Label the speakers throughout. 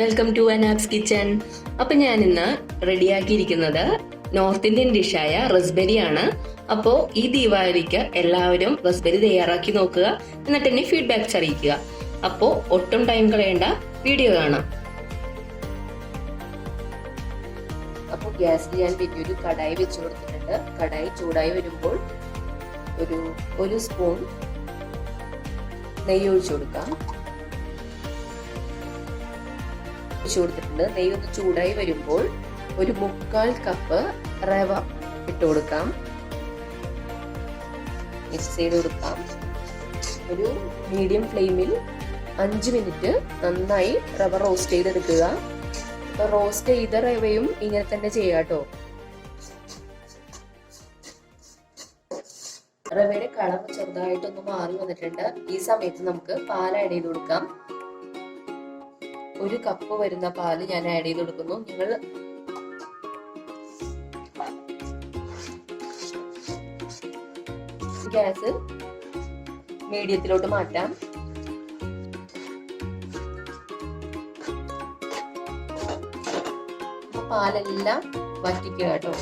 Speaker 1: Welcome to അനാപ്സ് kitchen അപ്പൊ ഞാൻ ഇന്ന് റെഡിയാക്കിയിരിക്കുന്നത് നോർത്ത് ഇന്ത്യൻ ഡിഷായ റസ്ബെറി ആണ്. അപ്പോൾ ഈ ദീപാവലിക്ക് എല്ലാവരും റസ്ബെറി തയ്യാറാക്കി നോക്കുക എന്നിട്ട് എന്നെ ഫീഡ്ബാക്ക്സ് അറിയിക്കുക. അപ്പോൾ ഒട്ടും ടൈം കളയേണ്ട. വീഡിയോ കാണാം. അപ്പോൾ ഗ്യാസിൽ ഞാൻ വലിയൊരു കടായി വെച്ച് കൊടുത്തിട്ടുണ്ട്. കടായി ചൂടായി വരുമ്പോൾ ഒരു ഒരു സ്പൂൺ നെയ്യ് ഒഴിച്ചു കൊടുക്കാം. ഒഴിച്ചു കൊടുത്തിട്ടുണ്ട്. നെയ്യ് ഒന്ന് ചൂടായി വരുമ്പോൾ ഒരു മുക്കാൽ കപ്പ് റവ ഇട്ട് കൊടുക്കാം. മിക്സ് ചെയ്ത് കൊടുക്കാം. ഒരു മീഡിയം ഫ്ലെയിമിൽ അഞ്ച് മിനിറ്റ് നന്നായി റവ റോസ്റ്റ് ചെയ്തെടുക്കുക. അപ്പൊ റോസ്റ്റ് ചെയ്ത റവയും ഇങ്ങനെ തന്നെ ചെയ്യാം കേട്ടോ. റവയുടെ കളർ ചെറുതായിട്ടൊന്ന് മാറി വന്നിട്ടുണ്ട്. ഈ സമയത്ത് നമുക്ക് പാൽ ആഡ് ചെയ്ത് കൊടുക്കാം. ഒരു കപ്പ് വരുന്ന പാൽ ഞാൻ ആഡ് ചെയ്ത് കൊടുക്കുന്നു. നിങ്ങൾ ഗ്യാസ് മീഡിയത്തിലോട്ട് മാറ്റാം. പാലെല്ലാം വറ്റിക്കുക കേട്ടോ.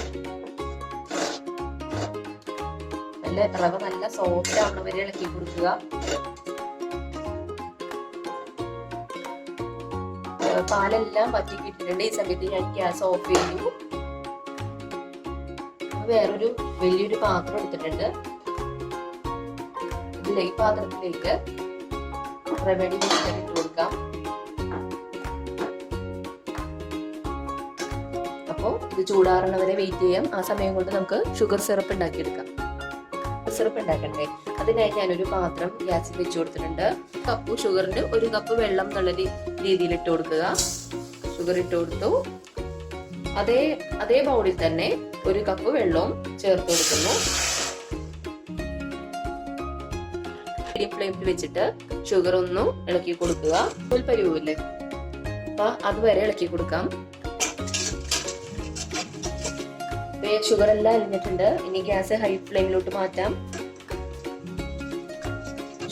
Speaker 1: നല്ല റവ നല്ല സോഫ്റ്റ് ആവുന്ന വരെ ഇളക്കി കൊടുക്കുക. പാലെല്ലാം വറ്റിക്കിട്ടിട്ടുണ്ട് ഈ സമയത്ത് ഞാൻ ഗ്യാസ് ഓഫ് ചെയ്തു. വേറൊരു വലിയൊരു പാത്രം എടുത്തിട്ടുണ്ട്. ഇതിലെ ഈ പാത്രത്തിലേക്ക് റെമഡി മിക്സർ ഇട്ട് കൊടുക്കാം. അപ്പോൾ ഇത് ചൂടാറണ വരെ വെയിറ്റ് ചെയ്യാം. ആ സമയം കൊണ്ട് നമുക്ക് ഷുഗർ സിറപ്പ് ഉണ്ടാക്കിയെടുക്കാം. സിറപ്പ് ഉണ്ടാക്കണ്ടേ അതിനായി ഒരു പാത്രം ഗ്യാസിൽ വെച്ച് കൊടുത്തിട്ടുണ്ട്. കപ്പ് ഷുഗറിന്റെ ഒരു കപ്പ് വെള്ളം എന്നുള്ള രീതിയിൽ ഇട്ട് കൊടുക്കുക. ഷുഗർ ഇട്ട് കൊടുത്തു. അതേ അതേ ബൗളിൽ തന്നെ ഒരു കപ്പ് വെള്ളവും ചേർത്ത് കൊടുക്കുന്നു. മീഡിയം ഫ്ലെയിമിൽ വെച്ചിട്ട് ഷുഗർ ഒന്നും ഇളക്കി കൊടുക്കുക. ഒരു പരിവില്ലേ അപ്പൊ അതുവരെ ഇളക്കി കൊടുക്കാം. ഷുഗർ എല്ലാം അലിഞ്ഞിട്ടുണ്ട് ഇനി ഗ്യാസ് ഹൈ ഫ്ലെയിമിലോട്ട് മാറ്റാം.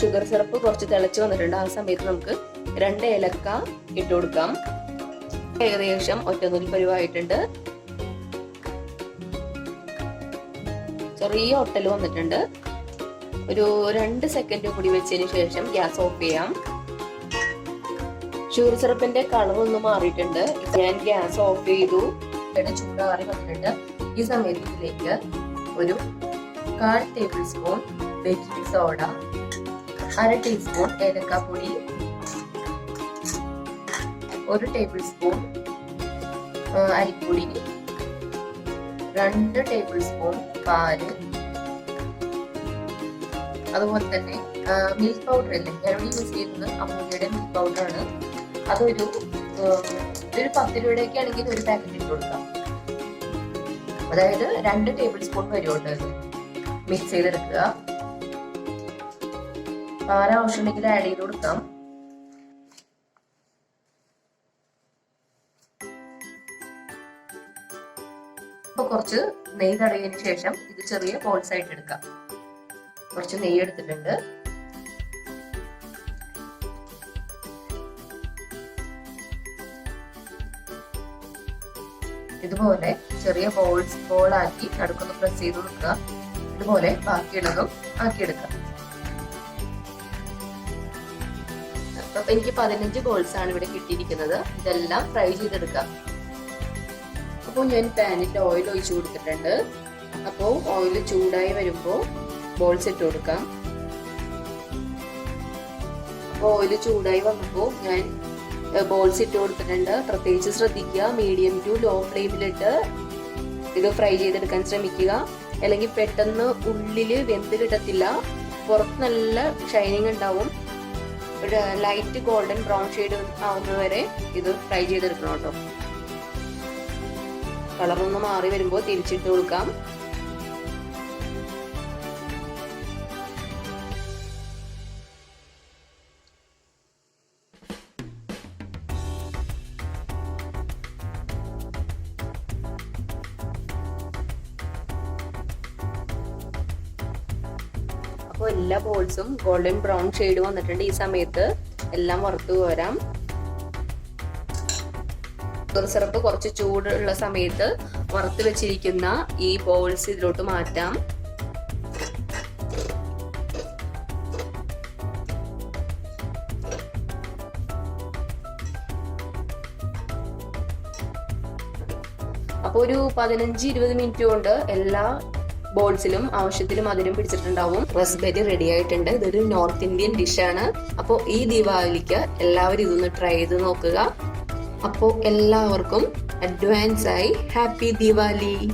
Speaker 1: ഷുഗർ സിറപ്പ് കുറച്ച് തിളച്ച് വന്നിട്ടുണ്ട്. ആ സമയത്ത് നമുക്ക് രണ്ട് ഏലക്ക ഇട്ട് കൊടുക്കാം. ഏകദേശം ഒറ്റനൂൽ പരുവായിട്ടുണ്ട്. ചെറിയ ഒട്ടൽ വന്നിട്ടുണ്ട്. ഒരു രണ്ട് സെക്കൻഡ് കൂടി വെച്ചതിന് ശേഷം ഗ്യാസ് ഓഫ് ചെയ്യാം. ഷുഗർ സിറപ്പിന്റെ കളർ ഒന്ന് മാറിയിട്ടുണ്ട്. ഞാൻ ഗ്യാസ് ഓഫ് ചെയ്തു. ചൂടാറി വന്നിട്ടുണ്ട്. ഈ സമയത്ത് ഇതിലേക്ക് ഒരു കാൽ ടേബിൾ സ്പൂൺ ബേക്കിംഗ് സോഡ അര ടീസ്പൂൺ ഏലക്കാപ്പൊടി ഒരു ടേബിൾ സ്പൂൺ അരിപ്പൊടി രണ്ട് ടേബിൾ സ്പൂൺ പാൽ അതുപോലെ തന്നെ മിൽക്ക് പൗഡർ അല്ലേ ഞാനിവിടെ യൂസ് ചെയ്യുന്നത് അമ്മൂമ്മയുടെ മിൽക്ക് പൗഡർ ആണ്. അതൊരു ഒരു പത്ത് രൂപയുടെയൊക്കെ ആണെങ്കിൽ ഒരു പാക്കറ്റ് ഇട്ട് കൊടുക്കാം. അതായത് രണ്ട് ടേബിൾ സ്പൂൺ വരുമുണ്ട് അത് മിക്സ് ചെയ്തെടുക്കുക പാൽ ആവശ്യമുണ്ടെങ്കിൽ ആഡ് ചെയ്ത് കൊടുക്കാം. അപ്പൊ കുറച്ച് നെയ്യ് തടയതിനു ശേഷം ഇത് ചെറിയ ബോൾസ് ആയിട്ട് എടുക്കാം. കുറച്ച് നെയ്യ് എടുത്തിട്ടുണ്ട്. ഇതുപോലെ ചെറിയ ബോൾസ് ആക്കി നടുക്കൊന്ന് പ്രസ് ചെയ്ത് കൊടുക്കുക ഇതുപോലെ ബാക്കിയുള്ളതും ആക്കിയെടുക്കുക. അപ്പൊ എനിക്ക് പതിനഞ്ച് ബോൾസ് ആണ് ഇവിടെ കിട്ടിയിരിക്കുന്നത്. ഇതെല്ലാം ഫ്രൈ ചെയ്തെടുക്കാം അപ്പോൾ ഞാൻ പാനിൽ ഓയിൽ ഒഴിച്ചു കൊടുത്തിട്ടുണ്ട്. അപ്പോൾ ഓയിൽ ചൂടായി വരുമ്പോൾ ബോൾസ് ഇട്ട് കൊടുക്കാം. അപ്പോൾ ഓയിൽ ചൂടായി വന്നപ്പോൾ ഞാൻ ബോൾസ് ഇട്ട് കൊടുത്തിട്ടുണ്ട് പ്രത്യേകിച്ച് ശ്രദ്ധിക്കുക. മീഡിയം ടു ലോ ഫ്ലെയിമിലിട്ട് ഇത് ഫ്രൈ ചെയ്തെടുക്കാൻ ശ്രമിക്കുക. അല്ലെങ്കിൽ പെട്ടെന്ന് ഉള്ളിൽ വെന്ത് കിട്ടത്തില്ല. പുറത്ത് നല്ല ഷൈനിങ് ഉണ്ടാവും. ഒരു ലൈറ്റ് ഗോൾഡൻ ബ്രൗൺ ഷെയ്ഡ് ആവുന്നവരെ ഇത് ഫ്രൈ ചെയ്തെടുക്കണം കേട്ടോ. കളറൊന്ന് മാറി വരുമ്പോൾ തിരിച്ചിട്ട് കൊടുക്കാം. അപ്പോൾ എല്ലാ ബോൾസും ഗോൾഡൻ ബ്രൗൺ ഷെയ്ഡ് വന്നിട്ടുണ്ട് ഈ സമയത്ത്. എല്ലാം വറുത്തു പോരാം ഷുഗർ സിറപ്പ് കുറച്ച് ചൂടുള്ള സമയത്ത് വറുത്ത് വെച്ചിരിക്കുന്ന ഈ ബോൾസ് ഇതിലോട്ട് മാറ്റാം. അപ്പോൾ ഒരു പതിനഞ്ച് ഇരുപത് മിനിറ്റ് കൊണ്ട് എല്ലാ ബോൾസിലും ആവശ്യത്തിന് മധുരം പിടിച്ചിട്ടുണ്ടാവും. റസ്ബെറി റെഡി ആയിട്ടുണ്ട്. ഇതൊരു നോർത്ത് ഇന്ത്യൻ ഡിഷാണ്. അപ്പോൾ ഈ ദീപാവലിക്ക് എല്ലാവരും ഇതൊന്ന് ട്രൈ ചെയ്ത് നോക്കുക. അപ്പോൾ എല്ലാവർക്കും അഡ്വാൻസ് ആയി ഹാപ്പി ദീപാവലി.